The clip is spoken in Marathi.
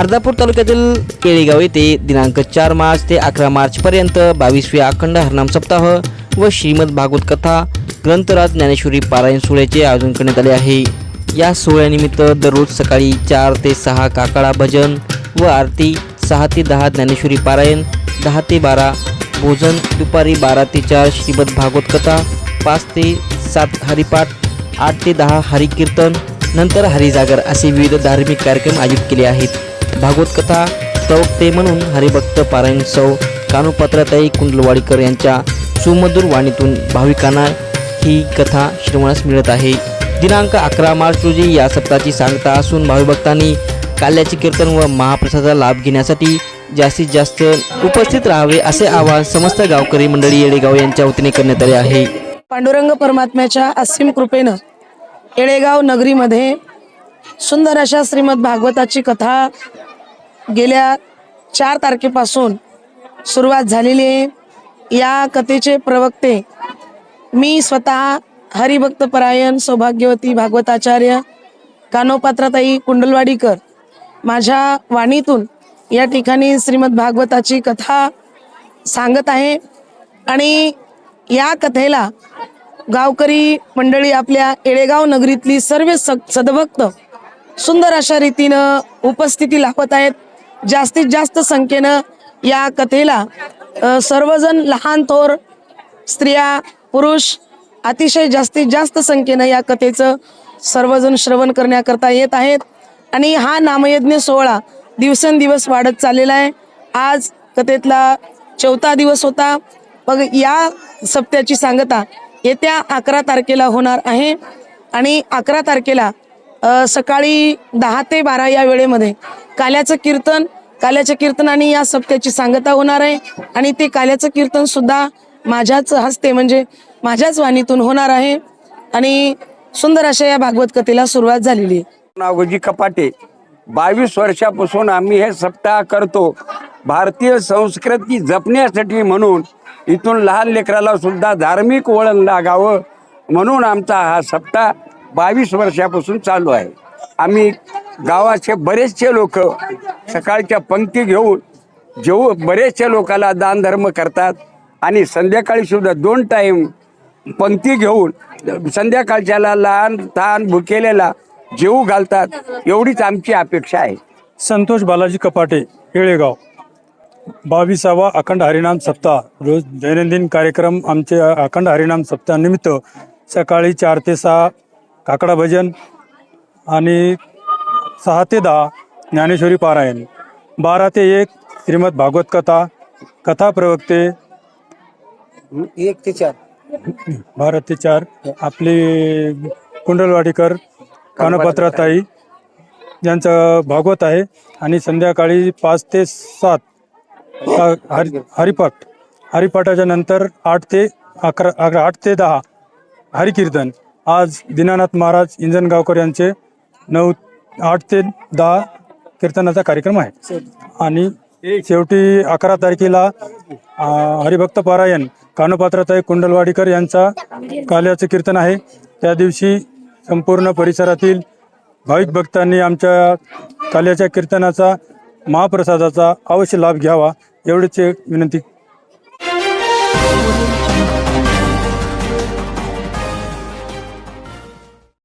अर्धापूर तालुक्यातील केळेगाव येथे दिनांक चार मार्च ते अकरा मार्चपर्यंत बावीसव्या अखंड हरनाम सप्ताह व श्रीमद भागवत कथा ग्रंथराज ज्ञानेश्वरी पारायण सोहळ्याचे आयोजन करण्यात आले आहे. या सोहळ्यानिमित्त दररोज सकाळी चार ते सहा काकाळा भजन व आरती सहा ते दहा ज्ञानेश्वरी पारायण दहा ते बारा भोजन दुपारी बारा ते चार श्रीमद भागवत कथा पाच ते सात हरिपाठ आठ ते दहा हरिकीर्तन नंतर हरिजागर असे विविध धार्मिक कार्यक्रम आयोजित केले आहेत. भागवत कथा प्रवक्ते म्हणून हरिभक्त पारायण सौ कानुपात्राताई कुंडलवाडीकर यांच्या सुमधुर वाणीतून भाविकांना ही कथा श्रवणास मिळत आहे. दिनांक अकरा मार्च रोजी या सप्ताहाची सांगता असून भाविभक्तांनी काल्याचे कीर्तन व महाप्रसादाचा लाभ घेण्यासाठी जास्तीत जास्त उपस्थित राहावे असे आवाहन समस्त गावकरी मंडळी येळेगाव यांच्या वतीने करण्यात आले आहे. पांडुरंग परमात्म्याच्या असीम कृपेनं येळेगाव नगरीमध्ये सुंदर अशा श्रीमद भागवताची कथा गेल्या चार तारखेपासून सुरुवात झालेली आहे. या कथेचे प्रवक्ते मी स्वतः हरिभक्त परायण सौभाग्यवती भागवताचार्य कानोपात्राताई कुंडलवाडीकर माझ्या वाणीतून या ठिकाणी श्रीमद भागवताची कथा सांगत आहे. आणि या कथेला गावकरी मंडळी आपल्या येळेगाव नगरीतली सर्व स सदभक्त सुंदर अशा रीतीनं उपस्थिती लावत आहेत. जास्तीत जास्त संख्येनं या कथेला सर्वजण लहान थोर स्त्रिया पुरुष अतिशय जास्तीत जास्त संख्येनं या कथेचं सर्वजण श्रवण करण्याकरता येत आहेत. आणि हा नामयज्ञ सोहळा दिवसेंदिवस वाढत चाललेला आहे. आज कथेतला चौथा दिवस होता. मग या सप्त्याची सांगता येत्या अकरा तारखेला होणार आहे. आणि अकरा तारखेला सकाळी दहा ते बारा या वेळेमध्ये काल्याचं कीर्तन काल्याच्या कीर्तनाने या सप्त्याची सांगता होणार आहे आणि ते काल्याचं कीर्तन सुद्धा माझ्याच हस्ते म्हणजे माझ्याच वाणीतून होणार आहे आणि सुंदर अशा या भागवत कथेला सुरुवात झालेली आहे. नागोजी कपाटे. बावीस वर्षापासून आम्ही हे सप्ताह करतो. भारतीय संस्कृती जपण्यासाठी म्हणून इथून लहान लेकराला सुद्धा धार्मिक वळण लागावं म्हणून आमचा हा सप्ताह बावीस वर्षापासून चालू आहे. आम्ही गावाचे बरेचसे लोक सकाळच्या पंक्ती घेऊन जेव बरेचसे लोकाला दान धर्म करतात आणि संध्याकाळी सुद्धा दोन टाईम पंक्ती घेऊन संध्याकाळच्याला लहान तहान भुकेलेला जेऊ घालतात एवढीच आमची अपेक्षा आहे. संतोष बालाजी कपाटे येळेगाव. बावीसावा अखंड हरिनाम सप्ताह. रोज दैनंदिन कार्यक्रम आमचे अखंड हरिनाम सप्ताहानिमित्त सकाळी चार ते सहा काकडा भजन आणि सहा ते दहा ज्ञानेश्वरी पारायण. बारा ते एक श्रीमद भागवत कथा कथा प्रवक्ते. एक ते चार. बारा ते चार. आपले कुंडलवाडीकर कानपत्राताई यांचं भागवत आहे आणि संध्याकाळी पाच ते सात हरि हरिपाठ हरिपाठाच्या नंतर आठ ते अकरा अकरा आठ ते दहा हरिकीर्तन. आज दीनानाथ महाराज इंजनगावकर यांचे नऊ आठ ते दहा कीर्तनाचा कार्यक्रम आहे. आणि शेवटी अकरा तारखेला हरिभक्त पारायण कानोपात्राताई कुंडलवाडीकर यांचा काल्याचं कीर्तन आहे. त्या दिवशी संपूर्ण परिसरातील भाविक भक्तांनी आमच्या काल्याच्या कीर्तनाचा महाप्रसादाचा अवश्य लाभ घ्यावा एवढीच एक विनंती.